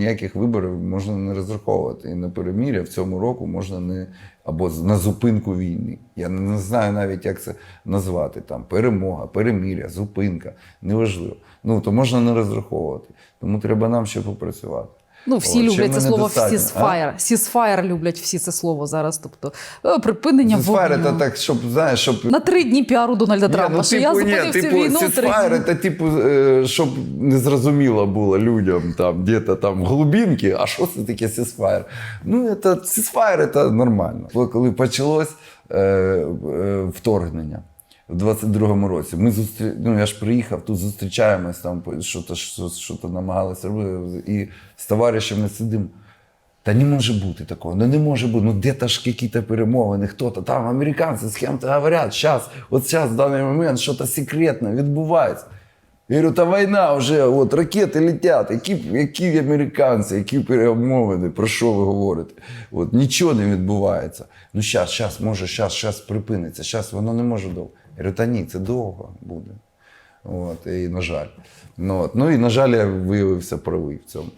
ніяких виборів можна не розраховувати. І на переміря в цьому року можна не або на зупинку війни. Я не знаю навіть, як це назвати. Там перемога, переміря, зупинка, неважливо. Ну то можна не розраховувати. Тому треба нам ще попрацювати. Ну, всі От, люблять це слово? «сісфаєр». «Сісфаєр» люблять всі це слово зараз. Тобто е, припинення вогню. це так, щоб знаєш, щоб На три дні піару Дональда Ні, Трампа, ну, що я зупинив цю війну сісфайр, це типу, е, щоб не зрозуміло було людям там, де-то там глубинки, а що це таке сісфайр? Ну, це сісфайр це нормально. Коли почалось е, е, вторгнення. В 22-му році ми зустрі... ну, я ж приїхав, тут зустрічаємось, там що-то, що, намагалися робити. І з товаришами сидимо. Та не може бути такого, ну не може бути. Ну де-то ж якісь перемовини, хто-то там, американці з ким-то говорять, зараз, от зараз, в даний момент, щось секретне відбувається. Я говорю, та війна вже, от ракети летять, які, які американці, які перемовини, про що ви говорите? От нічого не відбувається. Ну зараз, зараз, може, зараз, зараз припиниться, зараз воно не може довго. Я говорю, та ні, це довго буде. От, і на жаль. Ну, от. ну і на жаль, я виявився правий в цьому.